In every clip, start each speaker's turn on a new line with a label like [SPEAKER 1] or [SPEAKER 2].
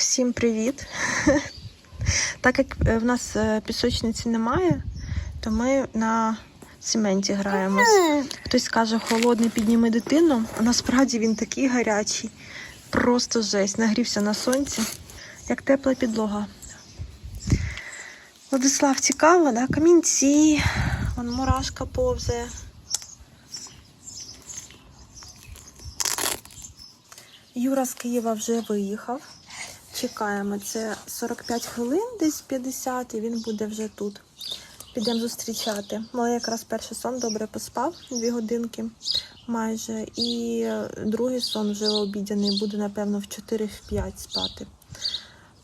[SPEAKER 1] Всім привіт! Так як е, в нас е, пісочниці немає, то ми на цементі граємось. Хтось каже, холодний підніми дитину, а насправді він такий гарячий. Просто жесть. Нагрівся на сонці, як тепла підлога. Владислав, цікаво, да? Камінці, вон мурашка повзає. Юра з Києва вже виїхав. Чекаємо. Це 45 хвилин, десь 50, і він буде вже тут. Підемо зустрічати. Але якраз перший сон добре поспав, дві годинки майже. І другий сон вже обідяний, буде, напевно, в 4-5 спати.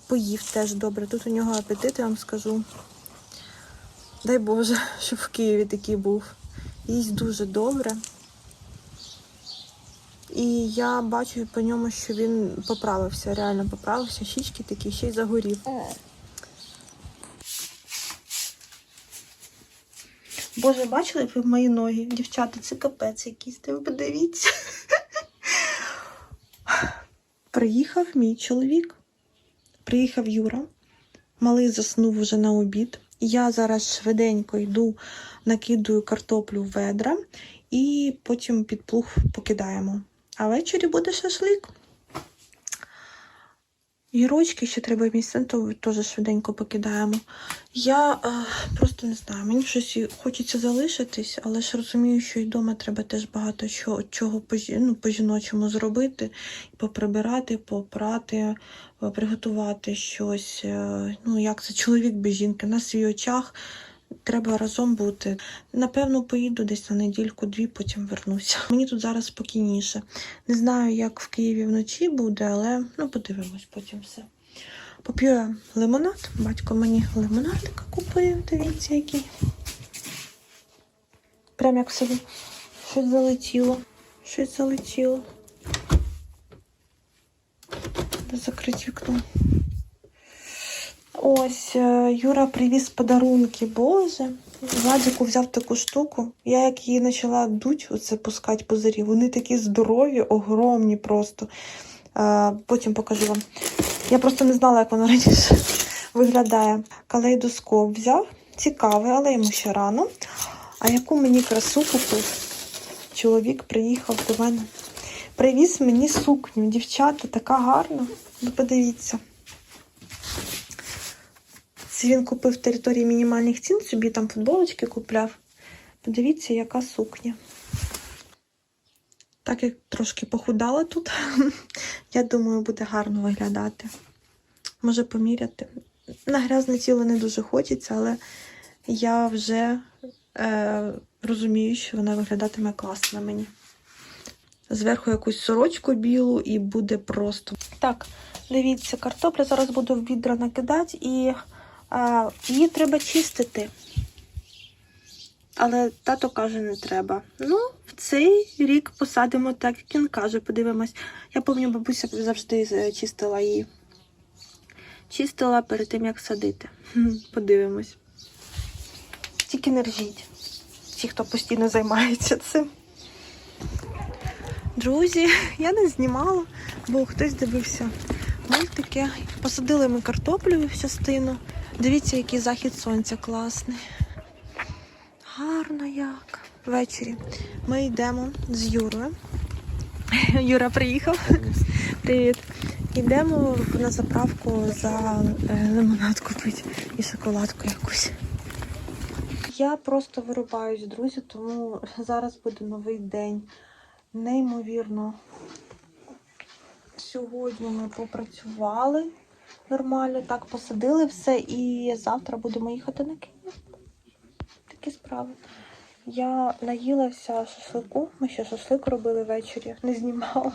[SPEAKER 1] Поїв теж добре. Тут у нього апетит, я вам скажу. Дай Боже, щоб в Києві такий був. Їсть дуже добре. І я бачу по ньому, що він поправився, реально поправився. Щічки такі, ще й загорів. Боже, бачили б ви мої ноги? Дівчата, це капець якийсь. Ви подивіться. Приїхав мій чоловік. Приїхав Юра. Малий заснув вже на обід. Я зараз швиденько йду, накидую картоплю в ведра і потім під плуг покидаємо. А ввечері буде шашлик. Гірочки ще треба місце, то теж швиденько покидаємо. Я е, просто не знаю, мені щось хочеться залишитись, але ж розумію, що і вдома треба теж багато чого, чого по, ну, по-жіночому зробити, поприбирати, попрати, е, приготувати щось. е, Ну, як це чоловік без жінки, на свій очах. Треба разом бути. Напевно, поїду десь на недільку-дві, потім вернуся. Мені тут зараз спокійніше. Не знаю, як в Києві вночі буде, але ну подивимось потім все. Поп'ю я лимонад. Батько мені лимонадика купив. Дивіться, який. Прям як в селі. Щось залетіло. Щось залетіло. Де закрити вікно. Ось е, Юра привіз подарунки, боже. Владіку взяв таку штуку. Я як її почала дуть, оце пускати пузирі. Вони такі здорові, огромні просто. Е, Потім покажу вам. Я просто не знала, як воно раніше виглядає. Калейдоскоп взяв. Цікавий, але йому ще рано. А яку мені красу купив? Чоловік приїхав до мене. Привіз мені сукню. Дівчата, така гарна. Ви подивіться. Це він купив в території мінімальних цін, собі там футболочки купляв. Подивіться, яка сукня. Так як трошки похудала тут, я думаю, буде гарно виглядати. Може поміряти. На грязне тіло не дуже хочеться, але я вже е, розумію, що вона виглядатиме класно мені. Зверху якусь сорочку білу і буде просто. Так, дивіться, картопля зараз буду в відра накидати і а, її треба чистити. Але тато каже, не треба. Ну, в цей рік посадимо так, як він каже, подивимось. Я пам'ятаю, бабуся завжди е, чистила її. Чистила перед тим, як садити. Подивимось. Тільки не ржіть. Ті, хто постійно займається цим. Друзі, я не знімала, бо хтось дивився мультики. Посадили ми картоплю в частину. Дивіться, який захід сонця класний. Гарно як. Ввечері ми йдемо з Юрою. Юра приїхав. Привіт. Йдемо на заправку за е, лимонад купити і шоколадку якусь. Я просто вирубаюсь, друзі, тому зараз буде новий день. Неймовірно. Сьогодні ми попрацювали нормально, так посадили все, і завтра будемо їхати на Київ. Такі справи. Я наїлася шашлику. Ми ще шашлик робили ввечері, не знімала.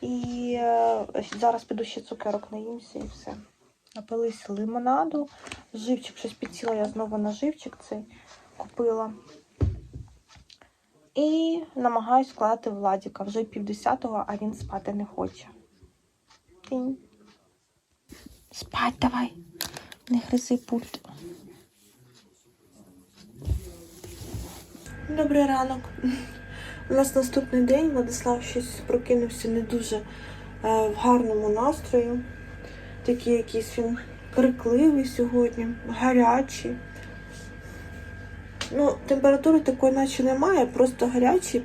[SPEAKER 1] І е, зараз піду ще цукерок наїмся і все. Напились лимонаду. Живчик щось підсіла, я знову на живчик цей купила. І намагаюсь вкладати Владіка. Вже півдесятого, а він спати не хоче. Тінь. Спать давай. Не гризи пульт. Добрий ранок. У нас наступний день. Владислав щось прокинувся не дуже е, в гарному настрою. Такий якийсь він крикливий сьогодні, гарячий. Ну, температури такої наче немає, просто гарячий.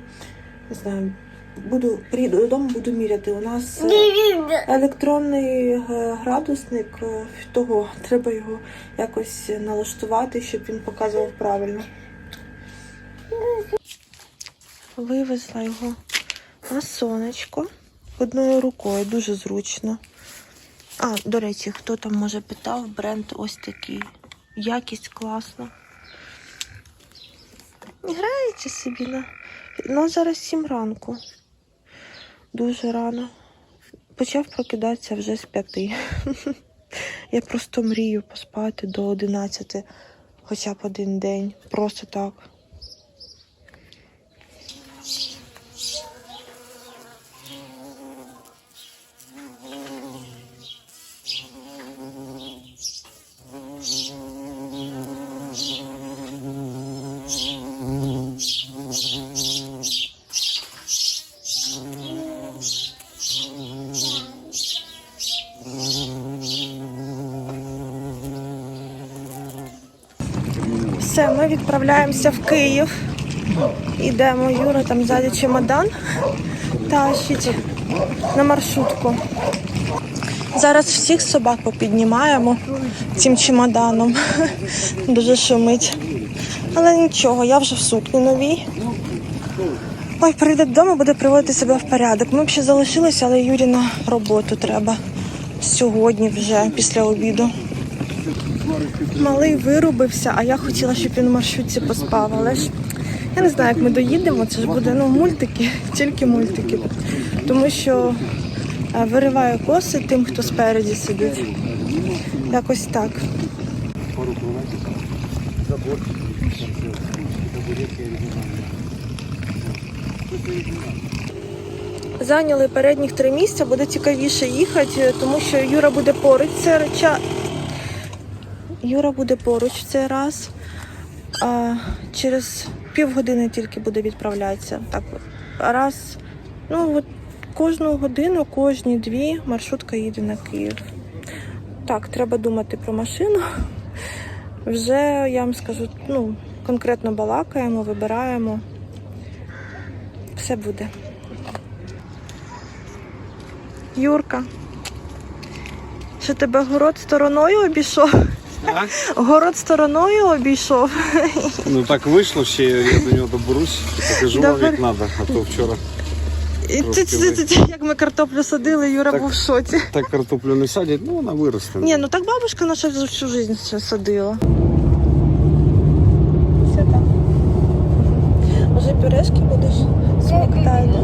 [SPEAKER 1] Не знаю, буду, приїду додому, буду міряти. У нас е, електронний е, градусник, е, того треба його якось налаштувати, щоб він показував правильно. Вивезла його на сонечко одною рукою, дуже зручно. А, до речі, хто там може питав, бренд ось такий. Якість класна. Грається собі на. Ну, зараз 7 ранку. Дуже рано. Почав прокидатися вже з п'яти. Я просто мрію поспати до 11 хоча б один день. Просто так. Все, ми відправляємося в Київ. Ідемо, Юра там ззаді чемодан тащить на маршрутку. Зараз всіх собак попіднімаємо цим чемоданом. Дуже шумить. Але нічого, я вже в сукні новій. Ой, прийде додому, буде приводити себе в порядок. Ми б ще залишилися, але Юрі на роботу треба сьогодні вже після обіду. Малий вирубився, а я хотіла, щоб він в маршрутці поспав. Але ж я не знаю, як ми доїдемо. Це ж буде ну, мультики, тільки мультики. Тому що е, вириваю коси тим, хто спереді сидить. Якось так. Зайняли передніх три місця, буде цікавіше їхати, тому що Юра буде поруч цей реча. Юра буде поруч в цей раз. А через півгодини тільки буде відправлятися. Так, раз. Ну, от кожну годину, кожні дві маршрутка їде на Київ. Так, треба думати про машину. Вже я вам скажу, ну, конкретно балакаємо, вибираємо. Все буде. Юрка. Що тебе город стороною обійшов?
[SPEAKER 2] А?
[SPEAKER 1] Город стороною обійшов.
[SPEAKER 2] Ну так вийшло ще, я до нього доберусь, покажу вам як треба, а то вчора
[SPEAKER 1] І ти, ти, ти, ти, як ми картоплю садили, Юра
[SPEAKER 2] Так.
[SPEAKER 1] був в шоці.
[SPEAKER 2] так картоплю не садять, ну вона виросте.
[SPEAKER 1] Ні, ну так бабушка наша всю життя садила. Все так. Може пюрешки будеш смоктати?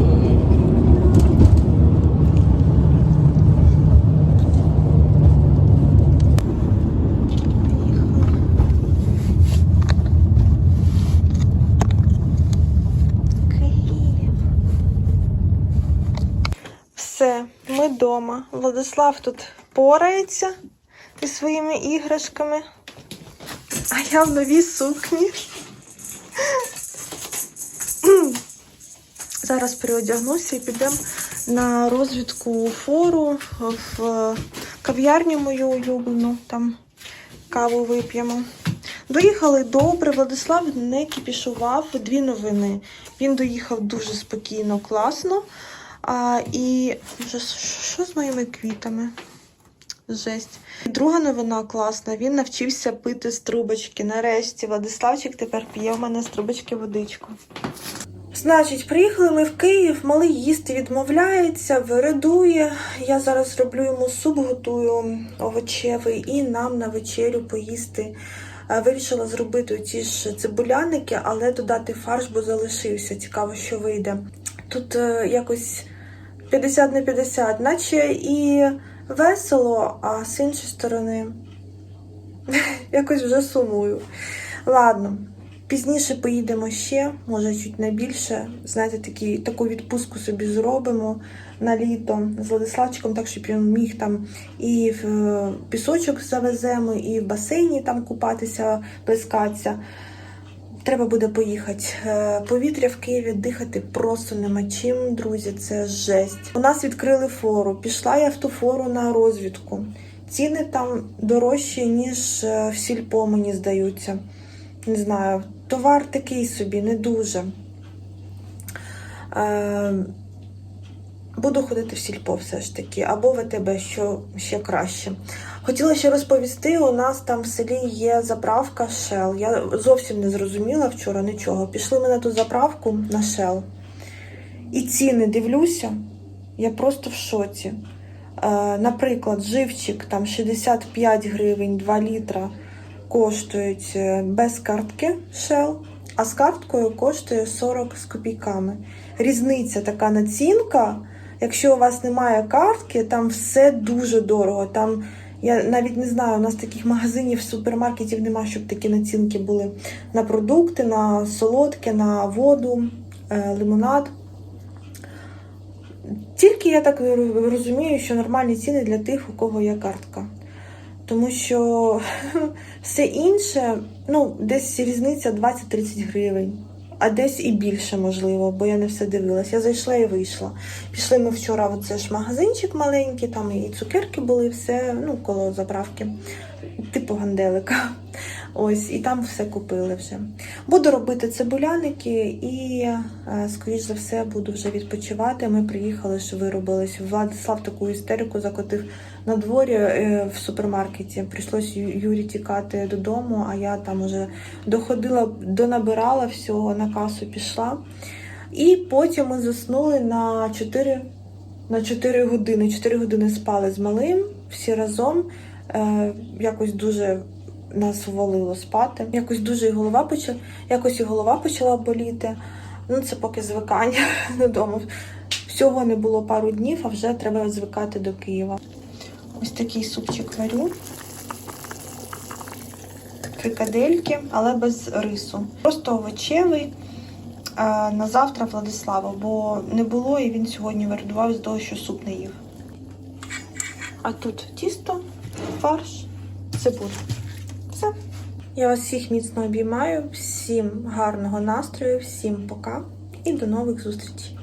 [SPEAKER 1] Київ. Все, ми вдома. Владислав тут порається зі своїми іграшками. А я в новій сукні. Зараз переодягнуся і підемо на розвідку фору в кав'ярню мою улюблену. Там каву вип'ємо. Доїхали добре, Владислав не кіпішував. Дві новини. Він доїхав дуже спокійно, класно. А, і вже що з моїми квітами? Жесть. Друга новина класна. Він навчився пити з трубочки. Нарешті Владиславчик тепер п'є в мене з трубочки водичку. Значить, приїхали ми в Київ, малий їсти відмовляється, виридує. Я зараз роблю йому суп, готую овочевий, і нам на вечерю поїсти. Вирішила зробити ті ж цибуляники, але додати фарш, бо залишився. Цікаво, що вийде. Тут е, якось 50 на 50, наче і весело, а з іншої сторони якось вже сумую. Ладно, пізніше поїдемо ще, може чуть не більше. Знаєте, такі, таку відпустку собі зробимо на літо з Владиславчиком, так щоб він міг там і в е, пісочок завеземо, і в басейні там купатися, плескатися. Треба буде поїхати. Е, Повітря в Києві дихати просто нема чим, друзі. Це жесть. У нас відкрили фору. Пішла я в ту фору на розвідку. Ціни там дорожчі, ніж е, в сільпо, мені здаються. Не знаю, товар такий собі, не дуже. Е, Буду ходити в сільпо все ж таки, або в АТБ, що ще краще. Хотіла ще розповісти, у нас там в селі є заправка Shell. Я зовсім не зрозуміла вчора нічого. Пішли ми на ту заправку на Shell. І ціни дивлюся, я просто в шоці. Е, наприклад, живчик там 65 гривень 2 літра коштують е, без картки Shell, а з карткою коштує 40 з копійками. Різниця така націнка. Якщо у вас немає картки, там все дуже дорого. Там я навіть не знаю, у нас таких магазинів, супермаркетів немає, щоб такі націнки були на продукти, на солодке, на воду, е, лимонад. Тільки я так розумію, що нормальні ціни для тих, у кого є картка. Тому що все інше, ну, десь різниця 20-30 гривень, а десь і більше, можливо, бо я не все дивилась. Я зайшла і вийшла. Пішли ми вчора, в оце ж магазинчик маленький, там і цукерки були, все, ну, коло заправки, типу ганделика. Ось, і там все купили вже. Буду робити цибуляники і, е, скоріш за все, буду вже відпочивати. Ми приїхали, що виробились. Владислав таку істерику закотив на дворі е, в супермаркеті. Прийшлось Юрі тікати додому, а я там уже доходила, донабирала всього, на касу пішла. І потім ми заснули на 4, на 4 години. 4 години спали з малим всі разом. Е, якось дуже нас ввалило спати. Якось дуже і голова почала, якось і голова почала боліти. Ну, це поки звикання додому. Всього не було пару днів, а вже треба звикати до Києва. Ось такий супчик варю. Фрикадельки, але без рису. Просто овочевий на завтра Владислава, бо не було і він сьогодні вирадував з того, що суп не їв. А тут тісто, фарш, цибуля. Я вас всіх міцно обіймаю, всім гарного настрою, всім пока і до нових зустрічей.